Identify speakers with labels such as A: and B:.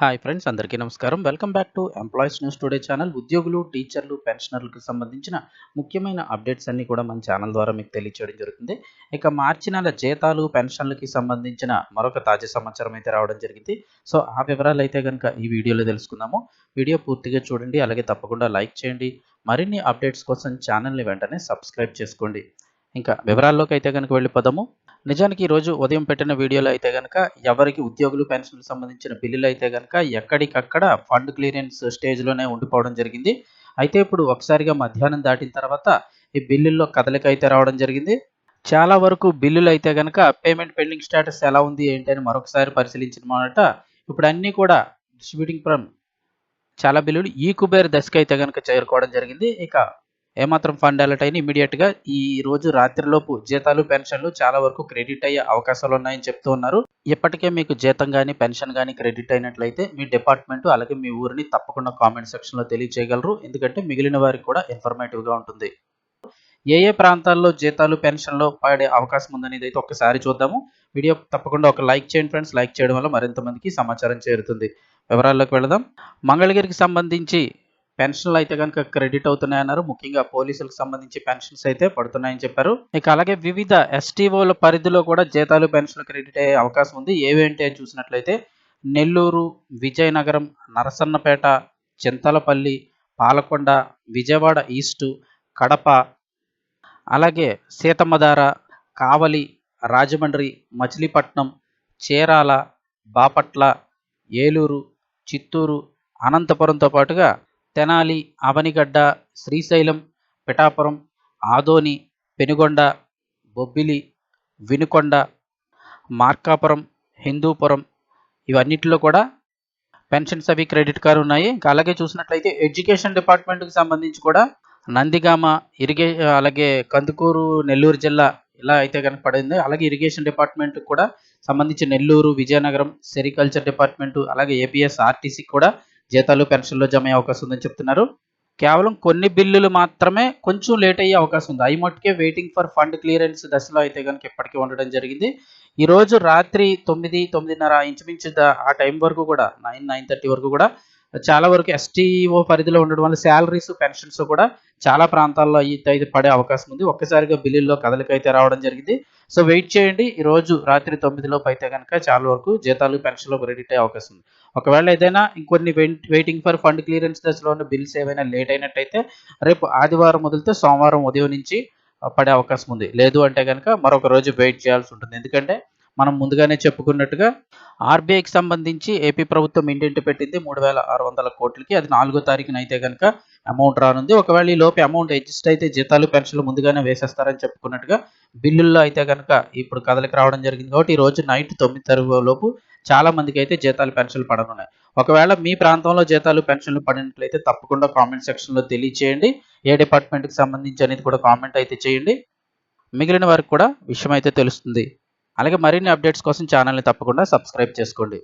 A: Hi friends అందరికీ నమస్కారం. Welcome back to employees news today channel ఉద్యోగులు టీచర్లు పెన్షనర్లకు సంబంధించిన ముఖ్యమైన అప్డేట్స్ అన్నీ కూడా మన ఛానల్ ద్వారా మీకు తెలియచేయడం జరుగుతుంది. ఇక మార్చి నెల జీతాలు పెన్షన్లకి సంబంధించిన మరొక తాజా సమాచారం అయితే రావడం జరిగింది. సో ఆ వివరాలు అయితే కనుక ఈ వీడియోలో తెలుసుకుందాము. వీడియో పూర్తిగా చూడండి అలాగే తప్పకుండా లైక్ చేయండి. మరిన్ని అప్డేట్స్ కోసం ఛానల్ని వెంటనే సబ్స్క్రైబ్ చేసుకోండి. ఇంకా వివరాల్లోకి అయితే కనుక వెళ్ళిపోదాము. నిజానికి ఈరోజు ఉదయం పెట్టిన వీడియోలో అయితే కనుక ఎవరికి ఉద్యోగులు పెన్షన్లకు సంబంధించిన బిల్లులు అయితే కనుక ఎక్కడికక్కడ ఫండ్ క్లియరెన్స్ స్టేజ్లోనే ఉండిపోవడం జరిగింది. అయితే ఇప్పుడు ఒకసారిగా మధ్యాహ్నం దాటిన తర్వాత ఈ బిల్లుల్లో కదలిక అయితే రావడం జరిగింది. చాలా వరకు బిల్లులు అయితే కనుక పేమెంట్ పెండింగ్ స్టేటస్ ఎలా ఉంది ఏంటి అని మరొకసారి పరిశీలించిన మాట ఇప్పుడు అన్నీ కూడా డిస్ట్రిబ్యూటింగ్ ఫ్రమ్ చాలా బిల్లులు ఈ కుబేర్ దశకైతే అయితే కనుక చేరుకోవడం జరిగింది. ఇక ఏమాత్రం ఫండ్ అలర్ట్ అయిన ఇమీడియట్గా ఈ రోజు రాత్రిలోపు జీతాలు పెన్షన్లు చాలా వరకు క్రెడిట్ అయ్యే అవకాశాలు ఉన్నాయని చెప్తూ ఉన్నారు. ఇప్పటికే మీకు జీతం కానీ పెన్షన్ కానీ క్రెడిట్ అయినట్లయితే మీ డిపార్ట్మెంట్ అలాగే మీ ఊరిని తప్పకుండా కామెంట్ సెక్షన్లో తెలియజేయగలరు ఎందుకంటే మిగిలిన వారికి కూడా ఇన్ఫర్మేటివ్గా ఉంటుంది. ఏ ఏ ప్రాంతాల్లో జీతాలు పెన్షన్లు పడే అవకాశం ఉందనేది అయితే ఒకసారి చూద్దాము. వీడియో తప్పకుండా ఒక లైక్ చేయండి ఫ్రెండ్స్. లైక్ చేయడం వల్ల మరింత మందికి సమాచారం చేరుతుంది. వివరాల్లోకి వెళదాం. మంగళగిరికి సంబంధించి పెన్షన్లు అయితే కనుక క్రెడిట్ అవుతున్నాయన్నారు. ముఖ్యంగా పోలీసులకు సంబంధించి పెన్షన్స్ అయితే పడుతున్నాయని చెప్పారు. ఇక అలాగే వివిధ ఎస్టీఓల పరిధిలో కూడా జీతాలు పెన్షన్లు క్రెడిట్ అయ్యే అవకాశం ఉంది. ఏవేంటి అని చూసినట్లయితే నెల్లూరు విజయనగరం నరసన్నపేట చింతలపల్లి పాలకొండ విజయవాడ ఈస్టు కడప అలాగే సీతమ్మధార కావలి రాజమండ్రి మచిలీపట్నం చీరాల బాపట్ల ఏలూరు చిత్తూరు అనంతపురంతో పాటుగా తెనాలి అవనిగడ్డ శ్రీశైలం పిఠాపురం ఆదోని పెనుగొండ బొబ్బిలి వినుకొండ మార్కాపురం హిందూపురం ఇవన్నిటిలో కూడా పెన్షన్స్ అవి క్రెడిట్ కార్డు ఉన్నాయి. ఇంకా అలాగే చూసినట్లయితే ఎడ్యుకేషన్ డిపార్ట్మెంట్కి సంబంధించి కూడా నందిగామ ఇరిగే అలాగే కందుకూరు నెల్లూరు జిల్లా ఇలా అయితే కనుక పడింది. అలాగే ఇరిగేషన్ డిపార్ట్మెంట్ కూడా సంబంధించి నెల్లూరు విజయనగరం సెరికల్చర్ డిపార్ట్మెంట్ అలాగే ఏపీఎస్ ఆర్టీసీ కూడా జీతాలు పెన్షన్లు జమ అయ్యే అవకాశం ఉందని చెప్తున్నారు. కేవలం కొన్ని బిల్లులు మాత్రమే కొంచెం లేట్ అయ్యే అవకాశం ఉంది. అవి మట్టుకే వెయిటింగ్ ఫర్ ఫండ్ క్లియరెన్స్ దశలో అయితే కనుక ఇప్పటికీ ఉండడం జరిగింది. ఈరోజు రాత్రి తొమ్మిది తొమ్మిదిన్నర ఇంచుమించు ఆ టైం వరకు కూడా నైన్ నైన్ థర్టీ వరకు కూడా చాలా వరకు ఎస్టీఓ పరిధిలో ఉండడం వల్ల శాలరీస్ పెన్షన్స్ కూడా చాలా ప్రాంతాల్లో అయితే పడే అవకాశం ఉంది. ఒక్కసారిగా బిల్లుల్లో కదలిక అయితే రావడం జరిగింది. సో వెయిట్ చేయండి. ఈ రోజు రాత్రి తొమ్మిదిలోపు అయితే కనుక చాలా వరకు జీతాలు పెన్షన్లు క్రెడిట్ అయ్యే అవకాశం ఉంది. ఒకవేళ ఏదైనా ఇంకొన్ని వెయిటింగ్ ఫర్ ఫండ్ క్లియరెన్స్ దశలో ఉన్న బిల్స్ ఏవైనా లేట్ అయినట్టయితే రేపు ఆదివారం మొదలుతో సోమవారం ఉదయం నుంచి పడే అవకాశం ఉంది. లేదు అంటే కనుక మరొక రోజు వెయిట్ చేయాల్సి ఉంటుంది. ఎందుకంటే మనం ముందుగానే చెప్పుకున్నట్టుగా ఆర్బీఐకి సంబంధించి ఏపీ ప్రభుత్వం ఇంటింటి పెట్టింది మూడు వేల ఆరు వందల కోట్లకి. అది నాలుగో తారీఖున అయితే కనుక అమౌంట్ రానుంది. ఒకవేళ ఈ లోపు అమౌంట్ అడ్జస్ట్ అయితే జీతాలు పెన్షన్లు ముందుగానే వేసేస్తారని చెప్పుకున్నట్టుగా బిల్లుల్లో అయితే కనుక ఇప్పుడు కదలికి రావడం జరిగింది కాబట్టి ఈ రోజు నైట్ తొమ్మిది తరగతి లోపు చాలా మందికి అయితే జీతాలు పెన్షన్లు పడనున్నాయి. ఒకవేళ మీ ప్రాంతంలో జీతాలు పెన్షన్లు పడినట్లయితే తప్పకుండా కామెంట్ సెక్షన్లో తెలియచేయండి. ఏ డిపార్ట్మెంట్కి సంబంధించి అనేది కూడా కామెంట్ అయితే చేయండి. మిగిలిన వారికి కూడా విషయం అయితే తెలుస్తుంది. అలాగే మరిన్ని అప్డేట్స్ కోసం ఛానల్ని తప్పకుండా సబ్స్క్రైబ్ చేసుకోండి.